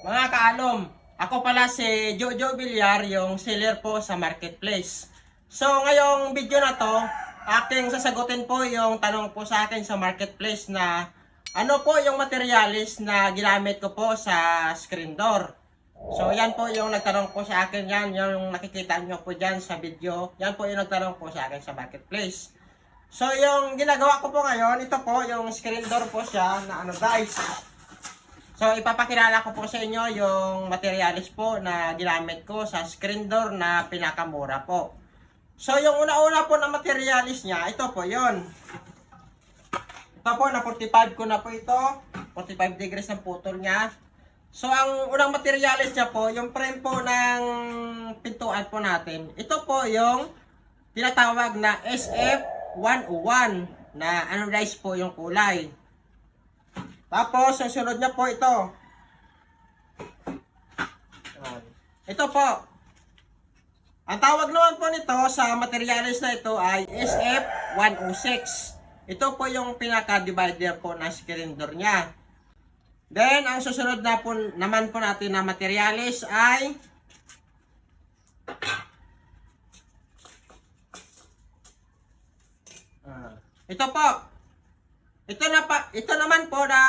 Mga kaalom, ako pala si Jojo Villar, yung seller po sa marketplace. So ngayong video na to, aking sasagutin po yung tanong po sa akin sa marketplace na ano po yung materialis na ginamit ko po sa screen door. So yan po yung nagtanong po sa akin yan, yung nakikita nyo po dyan sa video. Yan po yung nagtanong po sa akin sa marketplace. So yung ginagawa ko po ngayon, ito po yung screen door po siya na ano guys. So, ipapakilala ko po sa inyo yung materialis po na ginamit ko sa screen door na pinakamura po. So, yung una-una po na materialis niya, ito po yon. Ito po, na 45 ko na po ito. 45 degrees ang putol niya. So, ang unang materialis niya po, yung frame po ng pintuan po natin. Ito po yung tinatawag na SF101 na anodized po yung kulay. Tapos, ang sunod niya po ito. Ito po. Ang tawag naman po nito sa materialis na ito ay SF106. Ito po yung pinaka-divider po na door niya. Then, ang susunod na po naman po natin na materialis ay Ah, ito po. Ito na pa, ito naman po na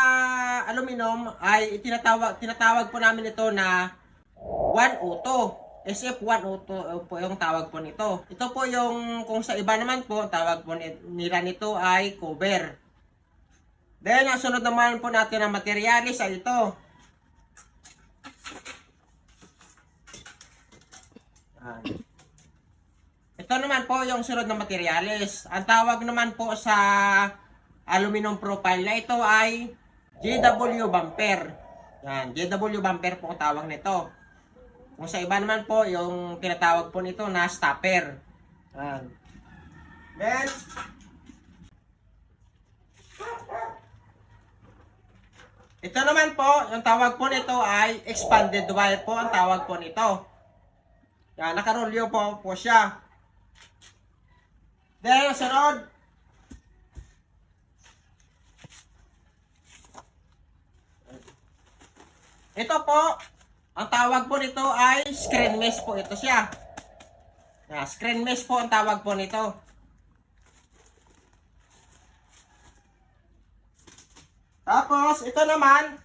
aluminum ay tinatawag tinatawag po namin ito na 102. SF102 po yung tawag po nito. Ito po yung kung sa iba naman po ang tawag po ni- nila nito ay cover. Then ang sunod naman po natin na materialis ay ito. Ito naman po yung sunod na materialis. Ang tawag naman po sa aluminum profile na ito ay JW bumper. Yan, JW bumper po ang tawag nito. Kung sa iba naman po, yung tinatawag po nito na stopper. Yan. Then, ito naman po, yung tawag po nito ay expanded wire po ang tawag po nito. Yan, nakarolyo po po siya. Then, sunod, Ito po, ang tawag po nito ay screen mesh po ito siya. Yeah, screen mesh po ang tawag po nito. Tapos, ito naman,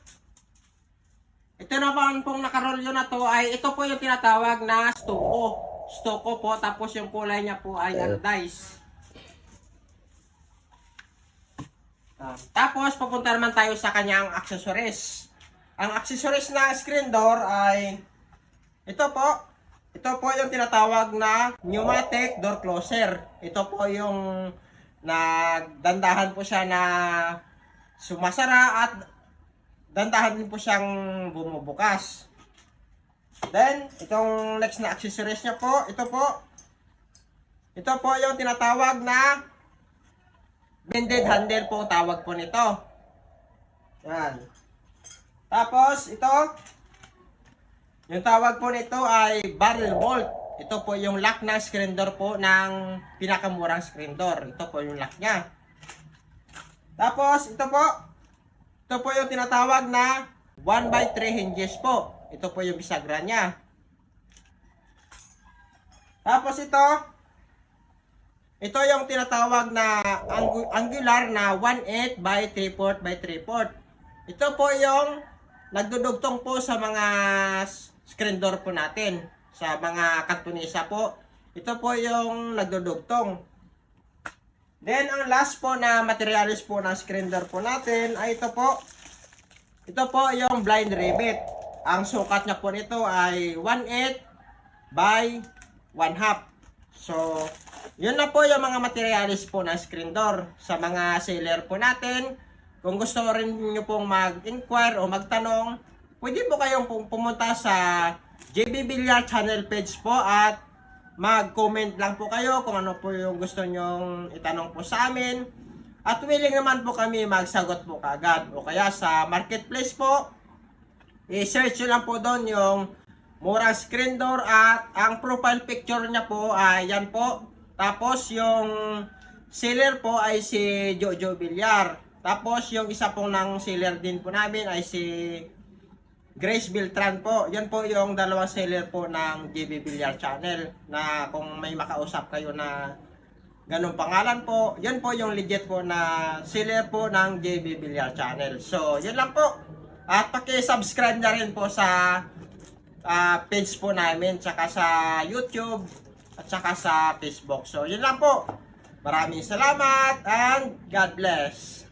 ito naman pong nakarolyo na to ay ito po yung tinatawag na stuko. Stuko po, tapos yung kulay niya po ay anodized. Ah, tapos, papunta naman tayo sa kanyang accessories. Ang accessories ng screen door ay ito po. Ito po yung tinatawag na pneumatic door closer. Ito po yung nagdandahan po siya na sumasara at dandahan din po siyang bumubukas. Then, itong next na accessories niya po, ito po. Ito po yung tinatawag na bended handle po tawag po nito. Yan. Tapos, ito, yung tawag po nito ay barrel bolt. Ito po yung lock ng screen door po ng pinakamurang screen door. Ito po yung lock niya. Tapos, ito po, ito po yung tinatawag na 1 by 3 hinges po. Ito po yung bisagra niya. Tapos ito, ito yung tinatawag na angu- angular na 1/8 by 3/4 by 3/4. Ito po yung nagdudugtong po sa mga screen door po natin. Sa mga kantunisa po. Ito po yung nagdudugtong. Then, ang last po na materialis po ng screen door po natin ay ito po. Ito po yung blind rivet. Ang sukat niya po nito ay 1/8 by 1 half. So, yun na po yung mga materialis po ng screen door. Sa mga seller po natin, kung gusto rin nyo pong mag-inquire o magtanong, pwede po kayong pum- pumunta sa JB Villar channel page po at mag-comment lang po kayo kung ano po yung gusto nyong itanong po sa amin. At willing naman po kami magsagot po kagad. O kaya sa marketplace po, i-search nyo lang po doon yung murang screen door at ang profile picture niya po ay yan po. Tapos yung seller po ay si Jojo Villar. Tapos yung isa pong ng seller din po namin ay si Grace Beltran po. Yan po yung dalawang seller po ng JB Villar Channel na kung may makausap kayo na ganong pangalan po, yan po yung legit po na seller po ng JB Villar Channel. So, yun lang po. At paki-subscribe na rin po sa ah, page po namin, tsaka sa YouTube, at tsaka sa Facebook. So, yun lang po. Maraming salamat and God bless.